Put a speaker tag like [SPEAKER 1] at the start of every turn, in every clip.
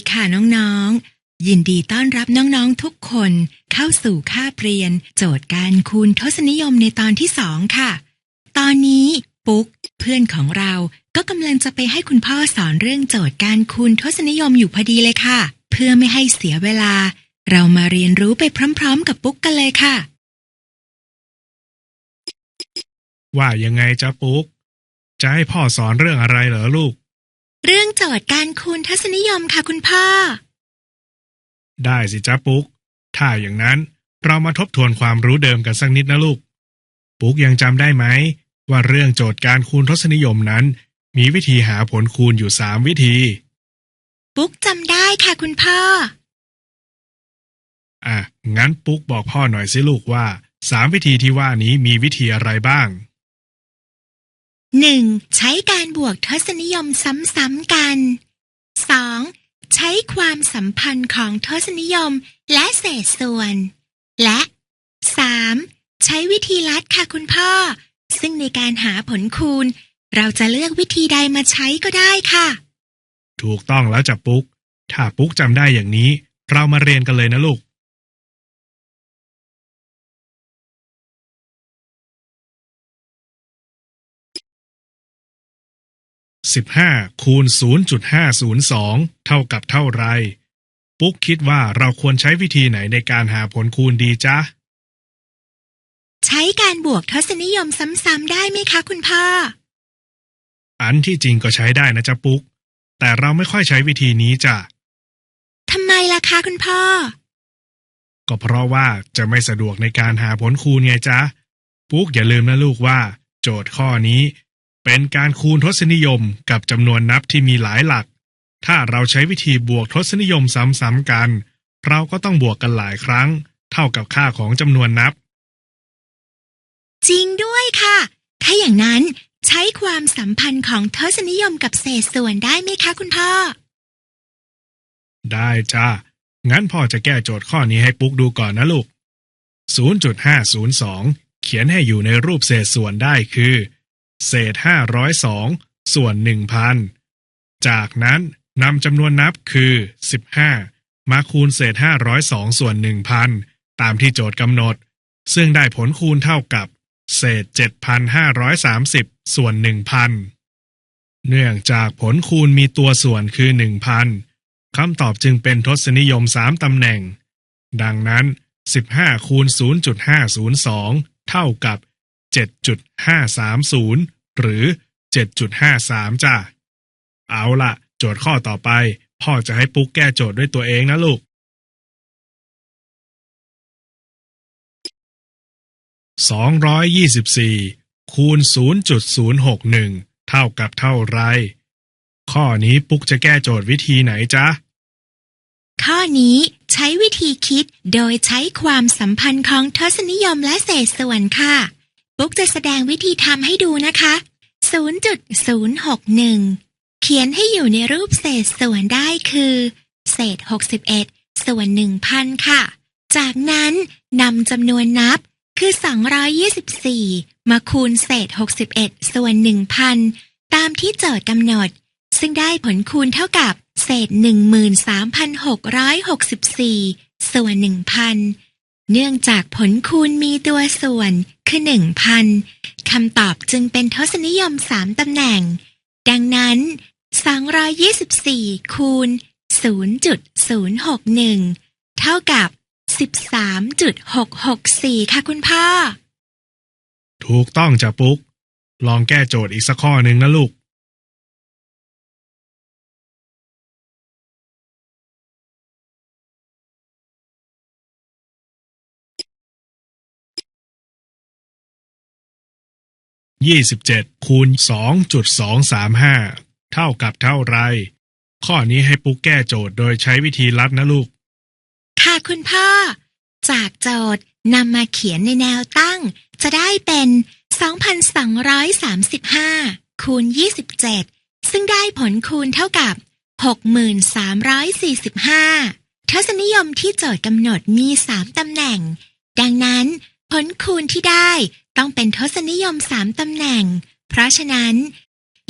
[SPEAKER 1] ีค่ะน้องๆ ยินดีต้อนรับน้องๆทุกคนเข้าสู่คาบเรียน โจทย์การคูณทศนิยมในตอนที่สองค่ะ ตอนนี้ปุ๊กเพื่อนของเราก็กำลังจะไปให้คุณพ่อสอนเรื่องโจทย์การคูณทศนิยมอยู่พอดีเลยค่ะ เพื่อไม่ให้เสียเวลา เรามาเรียนรู้ไปพร้อม ๆ กับปุ๊กกันเลยค่ะ
[SPEAKER 2] ว่ายังไงจ๊ะปุ๊ก จะให้พ่อสอนเรื่องอะไรเหรอลูก
[SPEAKER 1] เรื่องโจทย์การคูณทศนิยมค่ะคุณพ่อ
[SPEAKER 2] ได้สิจ๊ะปุ๊ก ถ้าอย่างนั้นเรามาทบทวนความรู้เดิมกันสักนิดนะลูก ปุ๊กยังจำได้ไหม ว่าเรื่องโจทย์การคูณทศนิยมนั้น มีวิธีหาผลคูณอยู่สามวิธี
[SPEAKER 1] ปุ๊กจำได้ค่ะคุณพ่อ
[SPEAKER 2] อะ งั้นปุ๊กบอกพ่อหน่อยสิลูกว่าสามวิธีที่ว่านี้มีวิธีอะไรบ้าง
[SPEAKER 1] 1. ใช้การบวกทศนิยมซ้ำๆกัน 2. ใช้ความสัมพันธ์ของทศนิยมและเศษส่วน และ 3. ใช้วิธีลัดค่ะคุณพ่อ ซึ่งในการหาผลคูณ เราจะเลือกวิธีใดมาใช้ก็ได้ค่ะ
[SPEAKER 2] ถูกต้องแล้วจ้ะปุ๊ก ถ้าปุ๊กจำได้อย่างนี้ เรามาเรียนกันเลยนะลูก สิบห้าคูณศูนย์จุดห้าศูนย์สองเท่ากับเท่าไร ปุ๊กคิดว่าเราควรใช้วิธีไหนในการหาผลคูณดีจ๊ะ
[SPEAKER 1] ใช้การบวกทศนิยมซ้ำๆได้ไหมคะคุณพ่อ
[SPEAKER 2] อันที่จริงก็ใช้ได้นะจ๊ะปุ๊ก แต่เราไม่ค่อยใช้วิธีนี้จ้ะ
[SPEAKER 1] ทำไมล่ะคะคุณพ่อ
[SPEAKER 2] ก็เพราะว่าจะไม่สะดวกในการหาผลคูณไงจ๊ะ ปุ๊กอย่าลืมนะลูกว่า โจทย์ข้อนี้ เป็นการคูณทศนิยมกับจำนวนนับที่มีหลายหลัก ถ้าเราใช้วิธีบวกทศนิยมซ้ำๆกัน เราก็ต้องบวกกันหลายครั้ง เท่ากับค่าของจำนวนนับ
[SPEAKER 1] จริงด้วยค่ะ ถ้าอย่างนั้นใช้ความสัมพันธ์ของทศนิยมกับเศษส่วนได้ไหมคะคุณพ่อ
[SPEAKER 2] ได้จ้า งั้นพ่อจะแก้โจทย์ข้อนี้ให้ปุ๊กดูก่อนนะลูก 0.502 เขียนให้อยู่ในรูปเศษส่วนได้คือ เศษ502ส่วน1,000จากนั้นนำจำนวนนับคือ15มาคูณเศษ502ส่วน1,000ตามที่โจทย์กำหนด ซึ่งได้ผลคูณเท่ากับ เศษ7,530ส่วน1,000เนื่องจากผลคูณมีตัวส่วนคือ1,000คำตอบจึงเป็นทศนิยม3ตำแหน่ง ดังนั้น 15คูณ0.502 เท่ากับ 7.530 หรือ 7.53 จ้ะเอาล่ะโจทย์ข้อต่อไป พ่อจะให้ปุ๊กแก้โจทย์ด้วยตัวเองนะลูก 224 คูณ 0.061 เท่ากับเท่าไร ข้อนี้ปุ๊กจะแก้โจทย์วิธีไหนจ๊ะ
[SPEAKER 1] ข้อนี้ใช้วิธีคิดโดยใช้ความสัมพันธ์ของทศนิยมและเศษส่วนค่ะ ปุ๊กจะแสดงวิธีทำให้ดูนะคะ 0.061 เขียนให้อยู่ในรูปเศษส่วนได้คือ เศษ 61 ส่วน 1,000 ค่ะ จากนั้นนำจำนวนนับคือ 224 มาคูณเศษ 61 ส่วน 1,000 ตามที่โจทย์กำหนด ซึ่งได้ผลคูณเท่ากับเศษ 13,664 ส่วน 1,000 เนื่องจากผลคูณมีตัวส่วนคือ1,000คำตอบจึงเป็นทศนิยม3ตำแหน่ง ดังนั้น 224 คูณ 0.061 เท่ากับ 13.664 ค่ะคุณพ่อ
[SPEAKER 2] ถูกต้องจ้ะปุ๊ก ลองแก้โจทย์อีกสักข้อหนึ่งนะลูก ยี่สิบเจ็ดคูณสองจุดสองสามห้าเท่ากับเท่าไร ข้อนี้ให้ปุ๊กแก้โจทย์โดยใช้วิธีลัดนะลูก
[SPEAKER 1] ค่ะคุณพ่อ จากโจทย์นำมาเขียนในแนวตั้ง จะได้เป็น 2,235 คูณ 27 ซึ่งได้ผลคูณเท่ากับ 6,345 ทศนิยมที่โจทย์กำหนดมี 3ตำแหน่ง ดังนั้นผลคูณที่ได้ ต้องเป็นทศนิยม3ตำแหน่ง เพราะฉะนั้น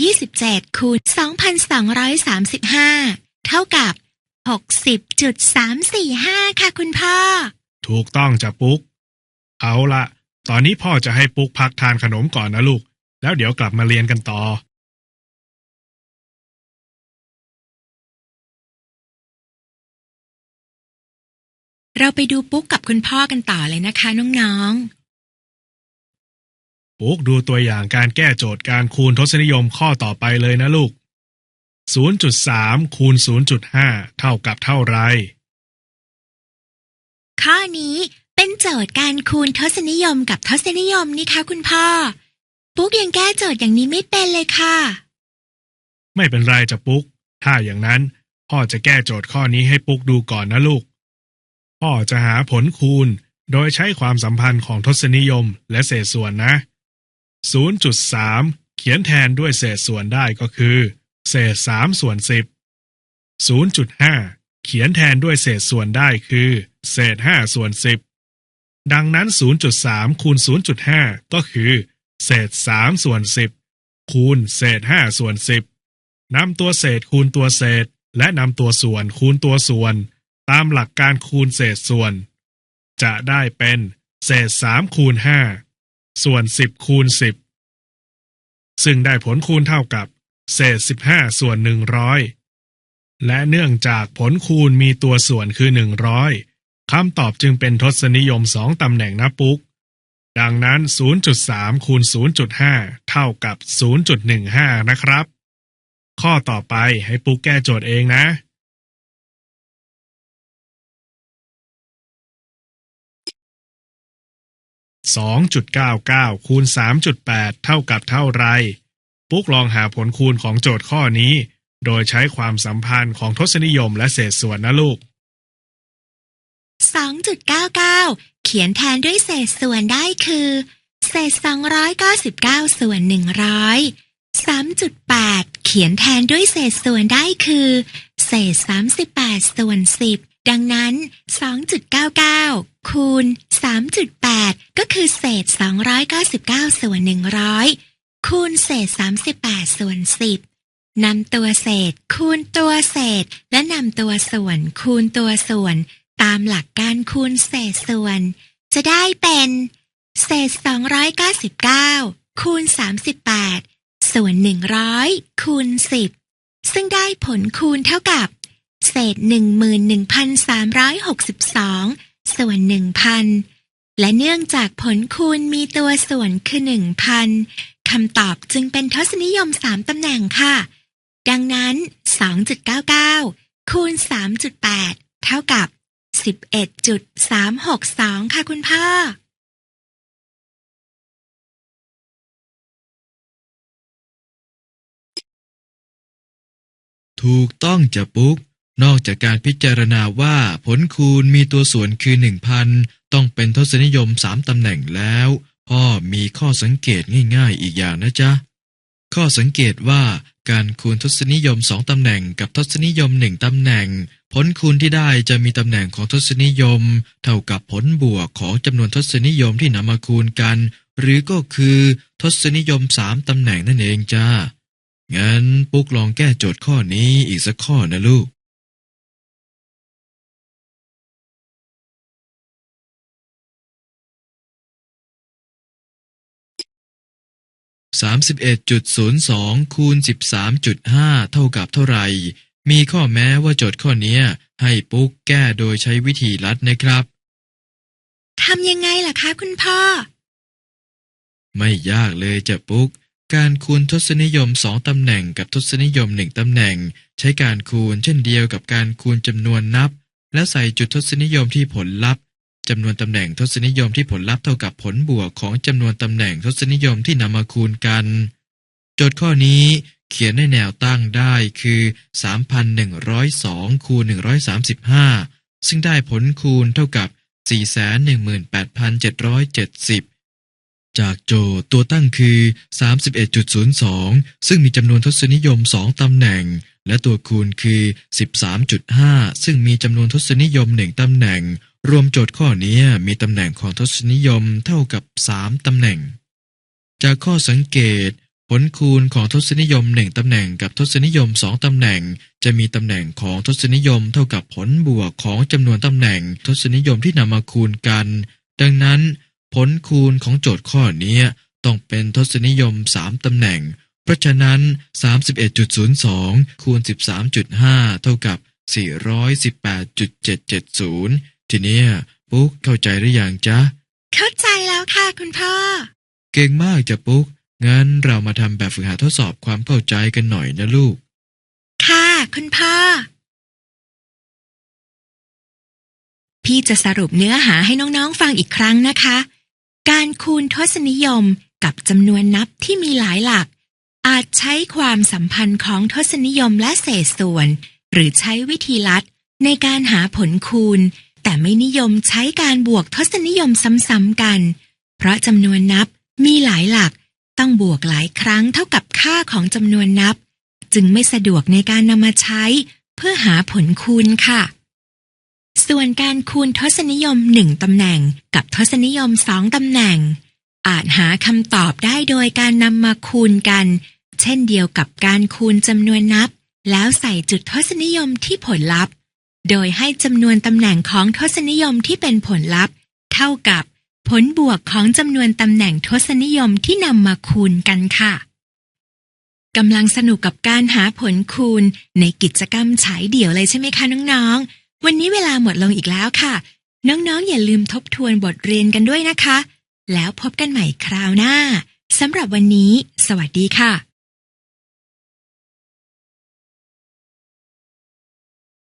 [SPEAKER 1] 27คูณ2,235เเท่ากับ 60.345 ค่ะคุณพ่อ
[SPEAKER 2] ถูกต้องจ้ะปุ๊ก เอาละตอนนี้พ่อจะให้ปุ๊กพักทานขนมก่อนนะลูก แล้วเดี๋ยวกลับมาเรียนกันต่อ
[SPEAKER 1] เราไปดูปุ๊กกับคุณพ่อกันต่อเลยนะคะน้อง
[SPEAKER 2] ปุ๊กดูตัวอย่างการแก้โจทย์การคูณทศนิยมข้อต่อไปเลยนะลูก 0.3 คูณ 0.5 เท่ากับเท่าไร
[SPEAKER 1] ๆข้อนี้เป็นโจทย์การคูณทศนิยมกับทศนิยมนี่คะคุณพ่อ ปุ๊กยังแก้โจทย์อย่างนี้ไม่เป็นเลยค่ะ
[SPEAKER 2] ไม่เป็นไรจ้ะปุ๊ก ถ้าอย่างนั้น พ่อจะแก้โจทย์ข้อนี้ให้ปุ๊กดูก่อนนะลูก พ่อจะหาผลคูณโดยใช้ความสัมพันธ์ของทศนิยมและเศษส่วนนะ 0.3 เขียนแทนด้วยเศษส่วนได้ก็คือ เศษ 3 ส่วน 10 0.5 เขียนแทนด้วยเศษส่วนได้คือ เศษ 5 ส่วน 10 ดังนั้น 0.3 คูณ 0.5 ก็คือ เศษ 3 ส่วน 10 คูณ เศษ 5 ส่วน 10นำตัวเศษคูณตัวเศษ และนำตัวส่วนคูณตัวส่วน ตามหลักการคูณเศษส่วน จะได้เป็น เศษ 3 คูณ 5 ส่วน10คูณ10ซึ่งได้ผลคูณเท่ากับ เศษ15ส่วน100และเนื่องจากผลคูณมีตัวส่วนคือ100คำตอบจึงเป็นทศนิยม2ตำแหน่งนะปุ๊ก ดังนั้น 0.3 คูณ 0.5 เท่ากับ 0.15 นะครับ ข้อต่อไปให้ปุ๊กแก้โจทย์เองนะ 2.99 คูณ 3.8 เท่ากับเท่าไร ปุ๊กลองหาผลคูณของโจทย์ข้อนี้ โดยใช้ความสัมพันธ์ของทศนิยมและเศษส่วนนะลูก
[SPEAKER 1] 2.99 เขียนแทนด้วยเศษส่วนได้คือ เศษ 299 ส่วน 100 3.8 เขียนแทนด้วยเศษส่วนได้คือ เศษ 38 ส่วน 10 ดังนั้น 2.99 คูณ 3.8 ก็คือเศษ 299 ส่วน 100 คูณเศษ 38 ส่วน 10 นำตัวเศษ คูณตัวเศษ และนำตัวส่วน คูณตัวส่วน ตามหลักการคูณเศษส่วน จะได้เป็น เศษ 299 คูณ 38 ส่วน 100 คูณ 10 ซึ่งได้ผลคูณเท่ากับ เศษ 11,362 ส่วน 1,000 และเนื่องจากผลคูณมีตัวส่วนคือ 1,000 คำตอบจึงเป็นทศนิยม 3 ตำแหน่งค่ะ ดังนั้น 2.99 คูณ 3.8 เท่ากับ 11.362 ค่ะคุณพ่อ
[SPEAKER 3] ถูกต้องจะปุ๊ก นอกจากการพิจารณาว่าผลคูณมีตัวส่วนคือ 1,000 ต้องเป็นทศนิยม3ตำแหน่งแล้ว พ่อมีข้อสังเกตง่ายๆอีกอย่างนะจ๊ะ ข้อสังเกตว่าการคูณทศนิยม2ตำแหน่งกับทศนิยม1ตำแหน่ง ผลคูณที่ได้จะมีตำแหน่งของทศนิยม เท่ากับผลบวกของจำนวนทศนิยมที่นำมาคูณกัน หรือก็คือทศนิยม3ตำแหน่งนั่นเองจ้างั้นปุ๊กลองแก้โจทย์ข้อนี้อีกสักข้อนะลูก สามสิบเอ็ดจุดศูนย์สองคูณสิบสามจุดห้าเท่ากับเท่าไหร่ มีข้อแม้ว่าโจทย์ข้อเนี้ยให้ปุ๊กแก้โดยใช้วิธีลัดนะครับ
[SPEAKER 1] ทำยังไงล่ะคะคุณพ่อ
[SPEAKER 3] ไม่ยากเลยจะปุ๊ก การคูณทศนิยมสองตำแหน่งกับทศนิยมหนึ่งตำแหน่ง ใช้การคูณเช่นเดียวกับการคูณจำนวนนับ และใส่จุดทศนิยมที่ผลลัพธ์ จำนวนตำแหน่งทศนิยมที่ผลลัพธ์เท่ากับผลบวกของจำนวนตำแหน่งทศนิยมที่นำมาคูณกัน โจทย์ข้อนี้เขียนในแนวตั้งได้คือ 3,102 คูณ 135 ซึ่งได้ผลคูณเท่ากับ 418,770 จากโจทย์ตัวตั้งคือ 31.02 ซึ่งมีจำนวนทศนิยม 2 ตำแหน่ง และตัวคูณคือ 13.5 ซึ่งมีจำนวนทศนิยม 1 ตำแหน่ง รวมโจทย์ข้อนี้มีตำแหน่งของทศนิยมเท่ากับ 3 ตำแหน่ง จากข้อสังเกต ผลคูณของทศนิยมหนึ่งตำแหน่งกับทศนิยมสองตำแหน่ง จะมีตำแหน่งของทศนิยม เท่ากับผลบวกของจำนวนตำแหน่ง ทศนิยมที่นำมาคูณกัน ดังนั้น ผลคูณของโจทย์ข้อนี้ต้องเป็นทศนิยมสามตำแหน่ง เพราะฉะนั้น 31.02 คูณ 13.5 เท่ากับ 418.770 ทีเนี้ยปุ๊กเข้าใจหรือยังจ๊ะ
[SPEAKER 1] เข้าใจแล้วค่ะคุณพ่อ
[SPEAKER 3] เก่งมากจ้ะปุ๊ก งั้นเรามาทำแบบฝึกหัดทดสอบความเข้าใจกันหน่อยนะลูก
[SPEAKER 1] ค่ะ คุณพ่อ พี่จะสรุปเนื้อหาให้น้องๆฟังอีกครั้งนะคะ การคูณทศนิยมกับจำนวนนับที่มีหลายหลัก อาจใช้ความสัมพันธ์ของทศนิยมและเศษส่วน หรือใช้วิธีลัดในการหาผลคูณ แต่ไม่นิยมใช้การบวกทศนิยมซ้ำๆกัน เพราะจำนวนนับมีหลายหลัก ต้องบวกหลายครั้งเท่ากับค่าของจำนวนนับ จึงไม่สะดวกในการนำมาใช้เพื่อหาผลคูณค่ะ ส่วนการคูณทศนิยมหนึ่งตำแหน่งกับทศนิยมสองตำแหน่ง อาจหาคำตอบได้โดยการนำมาคูณกัน เช่นเดียวกับการคูณจำนวนนับ แล้วใส่จุดทศนิยมที่ผลลัพธ์ โดยให้จำนวนตำแหน่งของทศนิยมที่เป็นผลลัพธ์ เท่ากับผลบวกของจำนวนตำแหน่งทศนิยมที่นำมาคูณกันค่ะกำลังสนุกกับการหาผลคูณในกิจกรรมฉายเดี่ยวเลยใช่ไหมคะน้องๆ วันนี้เวลาหมดลงอีกแล้วค่ะ น้องๆ อย่าลืมทบทวนบทเรียนกันด้วยนะคะ แล้วพบกันใหม่คราวหน้าสำหรับวันนี้ สวัสดีค่ะ